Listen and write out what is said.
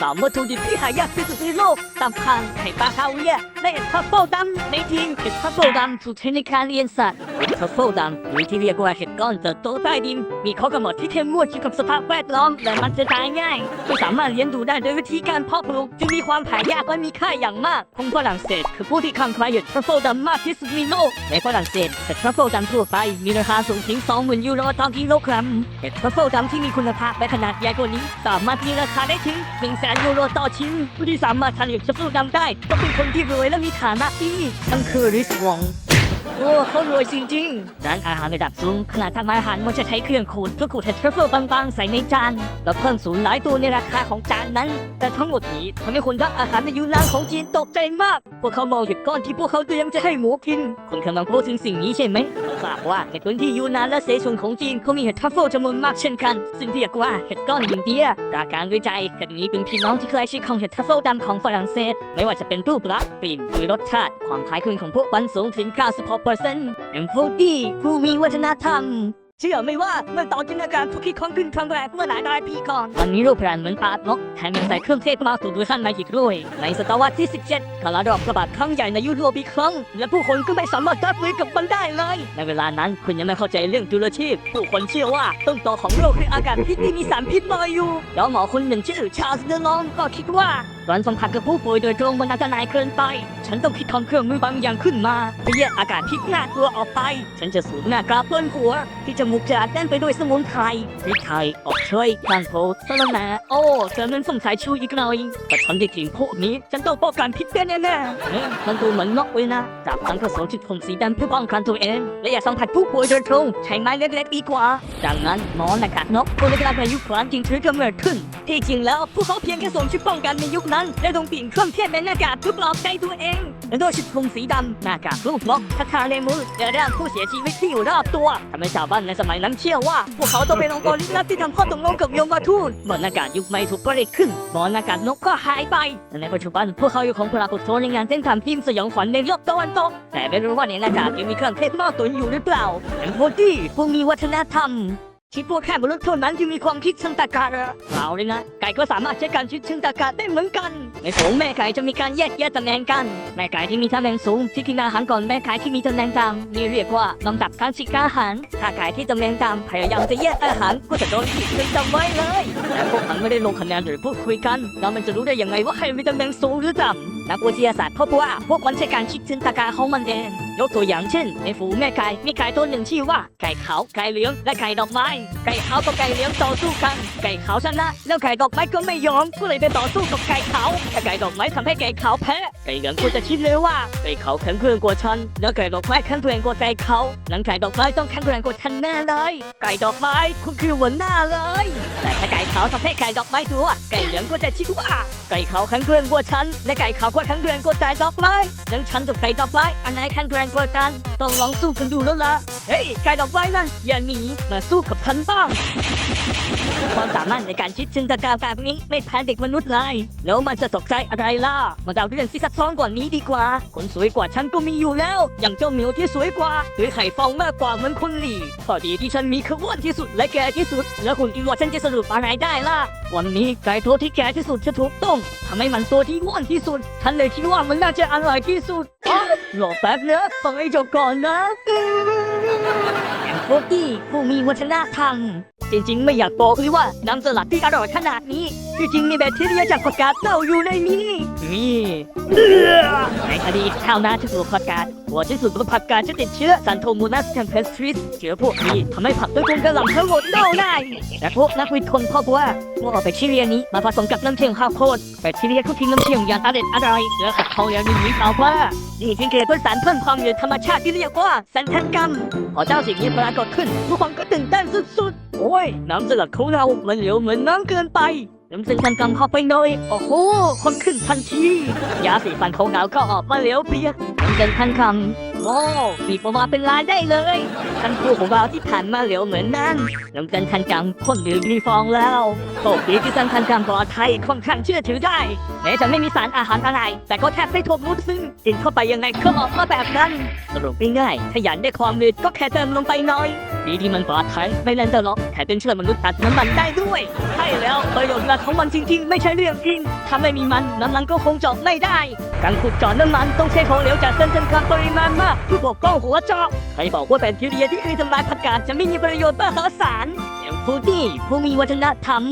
สามวัตถุดิบที่หายากที่สุดในโลกตามคันไข่ปลาคาเวียและเอ็ดพัฟเฟิลดัมในทีมเอ็ดพัฟเฟิลดัมถูกใช้ในการเรียนสัตว์ เห็ดทัฟเฟิลดำหรือที่เรียกว่าเห็ดก้อนเติบโตใต้ดิน มีข้อกำหนดที่เข้มงวดเกี่ยวกับสภาพแวดล้อม และมันจะตายง่ายไม่สามารถเลี้ยงดูได้โดยวิธีการเพาะปลูกจึงมีความหายากและมีค่าอย่างมากคนฝรั่งเศส คือผู้ที่คลั่งไคล้เห็ดทัฟเฟิลดำมากที่สุดในโลกในฝรั่งเศสเห็ดทรัฟเฟิลดำทั่วไปมีราคาสูงถึง20,000ยูโรต่อกิโลกรัมเห็ดทรัฟเฟิลดำที่มีคุณภาพและขนาดใหญ่กว่านี้ สามารถมีราคาได้ถึง1แสนยูโรต่อชิ้นผู้ที่สามารถทานเห็ดทรัฟเฟิลดำได้ต้องเป็นคนที่รวยและมีฐานะที่นั่นคือริสวอง โอ้เขารวยจริงๆร้านอาหารระดับสูงขนาดทำอาหารมันจะใช้เครื่องขูดเพื่อขูดเห็ดทรัฟเฟิลบางๆ ใส่ในจาน แล้วเพิ่มสูงหลายตัวในราคาของจานนั้น แต่ทั้งหมดนี้ทำให้คนรักอาหารในยูนานของจีนตกใจมาก พวกเขามองเห็ดก้อนที่พวกเขาเตรียมจะให้หมูกินคุณกำลังพูดถึงสิ่งนี้ใช่ไหมทราบว่าในพื้นที่ยูนานและเสฉวนของจีนเขามีเห็ดทรัฟเฟิลจำนวนมากเช่นกัน ซึ่งเรียกว่าเห็ดก้อนยิงเดียจากการวิจัยเห็ดนี้เป็นพี่น้องที่ใกล้ชิดของเห็ดทรัฟเฟิลดำของฝรั่งเศส ไม่ว่าจะเป็นรูปลักษณ์กลิ่นหรือรสชาติความคล้ายคลึงของพวกมันสูงถึง96%เป็นผู้ที่ผู้มีวัฒนธรรม เชื่อไหมว่าเมื่อตอนจินตนาการทุกคิดของขึ้นครั้งแรกเมื่อหลายร้อยปีก่อนวันนี้รูปพรานเหมือนปาดนกแถมยังใส่เครื่องเทศมาถูกด้วยขั้นในอีกด้วย ในศตวรรษที่ 17กระดอกระบาดครั้งใหญ่ในยุโรปอีกครั้ง และผู้คนก็ไม่สามารถรับมือกับมันได้เลย ในเวลานั้นคุณยังไม่เข้าใจเรื่องจุลชีพ ผู้คนเชื่อว่าต้นตอของโรคคืออากาศพิษที่มีสารพิษลอยอยู่แล้วหมอคนหนึ่งชื่อชาร์ลส์เดลองก็คิดว่า การสัมผัสกับผู้ป่วยโดยตรงมันอันตรายเกินไป ฉันต้องคิดทำเครื่องมือบางอย่างขึ้นมาเพื่อแยกอากาศพิษน่ากลัวออกไป ฉันจะสูงหน้ากราบนหัว ที่จมูกจะอัดแน่นไปด้วยสมุนไพรพริกไทยอบเชยกางโพดสะระแหน่โอ้เติมน้ำส้มสายชูอีกหน่อยแต่ฉันได้กลิ่นพวกนี้ ฉันต้องป้องกันพิษได้แน่ๆเอ๊ะมันดูเหมือนนกเลยนะจับทั้งผสมจุดผมสีดำเพื่อป้องกันตัวเอง และอย่าสัมผัสผู้ป่วยโดยตรงใช้ไม้เล็กๆดีกว่าดังนั้นหมอหน้ากากนกก็เลยกลายเป็นยุคความจริงถือกำเนิดขึ้นที่จริงแล้วพวกเขาเพียงแค่สวมชุดป้องกันในยุคนั้นและต้องปลี่นเครื่องเทศเป็นหน้ากากเพื่อปลอบใจตัวเองและโดยชุดคลุมสีดำหน้ากากรูปนกคาถาในมือและร่างผู้เสียชีวิตที่อยู่รอบตัวทำให้ชาวบ้านในสมัยนั้นเชื่อว่า พวกเขาต้องเป็นองค์กรลึกลับที่ทำข้อตกลงกับยมทูตเมื่อหน้ากากยุคใหม่ถูกผลิตขึ้นหมอหน้ากากนกก็หายไปและในปัจจุบันพวกเขาอยู่ของปรากฏตัวในงานเต้นรำทีมสยองขวัญในโลกตะวันตกแต่ไม่รู้ว่าในหน้ากากยังมีเครื่องเทศมากตุนอยู่หรือเปล่าเป็นพวกที่ผู้มีวัฒนธรรม คิดว่าแค่มนุษย์เท่านั้นที่มีความคิดเชิงตรรกะเหรอเปล่าเลยนะ ไก่ก็สามารถใช้การคิดเชิงตรรกะได้เหมือนกัน ในฝูงแม่ไก่จะมีการแยกแยะตำแหน่งกัน แม่ไก่ที่มีตำแหน่งสูงที่กินอาหารก่อนแม่ไก่ที่มีตำแหน่งต่ำนี่เรียกว่าลำดับการฉีกอาหาร ถ้าไก่ที่ตำแหน่งต่ำพยายามจะแยกอาหารก็จะโดนผิดจนจำไว้เลยแต่พวกมันไม่ได้ลงคะแนนหรือพูดคุยกัน แล้วมันจะรู้ได้ยังไงว่าใครมีตำแหน่งสูงหรือต่ำนักวิทยาศาสตร์พบว่าพวกมันใช้การคิดจินตนาการของมันเอง ยกตัวอย่างเช่น ในฝูงแม่ไก่มีไก่ตัวหนึ่งชื่อว่าไก่ขาวไก่เหลืองและไก่ดอกไม้ ไก่ขาวกับไก่เหลืองต่อสู้กัน ไก่ขาวชนะแล้วไก่ดอกไม้ก็ไม่ยอมก็เลยไปต่อสู้กับไก่ขาวแต่ไก่ดอกไม้ทำให้ไก่ขาวแพ้ไก่เหลืองก็จะคิดเลยว่าไก่ขาวแข็งแกร่งกว่าฉันแล้วไก่ดอกไม้แข็งแกร่งกว่าไก่ขาวนั้นไก่ดอกไม้ต้องแข็งแกร่งกว่าฉันแน่เลยไก่ดอกไม้คุณคือหัวหน้าเลย แต่ถ้าไก่ขาวทำให้ไก่ดอกไม้ตัวไก่เหลืองก็จะคิดว่าไก่ขาวแข็งแกร่งกว่าฉันและไก่ขาวก็แข็งแกร่งกว่าไก่ดอกไม้ดังฉันกับไก่ดอกไม้อันไหนแข็งแกร่งกว่ากัน ต้องลองสู้กันดูแล้วล่ะ เฮ้ยไก่ดอกไม้นั่นอย่าหนีมาสู้กับฉันบ้างความสามารถในการคิดจินตนาการแบบนี้ไม่แพ้เด็กมนุษย์เลยแล้วมันจะตกใจอะไรล่ะ มาเอาเรื่องที่ซับซ้อนกว่านี้ดีกว่า คนสวยกว่าฉันก็มีอยู่แล้ว อย่างเจ้าเหมียวที่สวยกว่า หรือไข่ฟองมากกว่าเหมือนคนหลีข้อดีที่ฉันมีคืออ้วนที่สุดและแก่ที่สุด แล้วคุณคิดว่าฉันจะสรุปอะไรได้ล่ะ วันนี้ไก่ตัวที่แก่ที่สุดจะถูกต้องทำให้มันตัวที่อ้วนที่สุด ฉันเลยคิดว่ามันน่าจะอร่อยที่สุด รอแป๊บนะฟังให้จบก่อนนะ พวกที่ผู้มีวัฒนธรรม จริง ๆ ไม่อยากบอกเลยว่าน้ำสลัดที่อร่อยขนาดนี้ที่จริงมีแบคทีเรียจากผักกาดเน่าอยู่ในนี้ นี่ในอดีตชาวนาที่ปลูกผักกาดหัวที่สุดของผักกาดจะติดเชื้อซันโทโมนัสแคมเพสทริสเชื้อพวกนี้ทำให้ผักต้นกระหล่ำทั้งหมดเน่าได้และพวกนักวิทย์คนพบว่าพวกเอาแบคทีเรียนี้มาผสมกับน้ำเชื่อมข้าวโพดแบคทีเรียก็ทิ้งน้ำเชื่อมอย่างอร่อยอร่อยและขัดเขาอย่างนี้เปล่าว่านี่เป็นเกล็ดด้วยสารเพิ่มความเหนือธรรมชาติที่เรียกว่าสันทันกรรมพอเจ้าสิ่งนี้ปรากฏขึ้นทุกคนก็ตื่นเต้นสุดๆ โอ้ย น้ำสลัดของเรา มันเหลวเหมือนน้ำเกินไป น้ำเส้นทันกำเข้าไปหน่อย โอ้โห คนขึ้นทันที ยาสีฟันของเราก็ออกมาเหลวเปียกน้ำเส้นทันกำ โอ้ปีกออกมาเป็นลายได้เลยท่านผู้ของเราที่ผ่านมาเหลวเหมือนนั่นน้ำกันทันกังคนหรือมีฟองแล้วโชคดีที่ท่านทันกำปลอดภัยค่อนข้างเชื่อถือได้แม้จะไม่มีสารอาหารอะไร แต่ก็แทบไม่ทบมุดซึ่งกินเข้าไปยังไงก็ออกมาแบบนั้นสรุปง่ายๆถ้าอยากได้ความมืดก็แค่เติมลงไปน้อย ดีที่มันปลอดภัยไม่เล่นตลกแถมเป็นช่วยมนุษย์ตัดน้ำมันได้ด้วย ใช่แล้วประโยชน์หลักของมันจริงๆ ไม่ใช่เรื่องจริงถ้าไม่มีมันน้ำมันก็คงเจาะไม่ได้การขุดเจาะน้ำมันต้องใช้ของเหลวจากเส้นจำกัดปริมาณมากเพื่อปกป้องหัวเจาะใครบอกว่าแบคทีเรียที่เคยทำลายผักกาดจะไม่มีประโยชน์มหาศาลอย่างผู้ที่ผู้มีวัฒนธรรม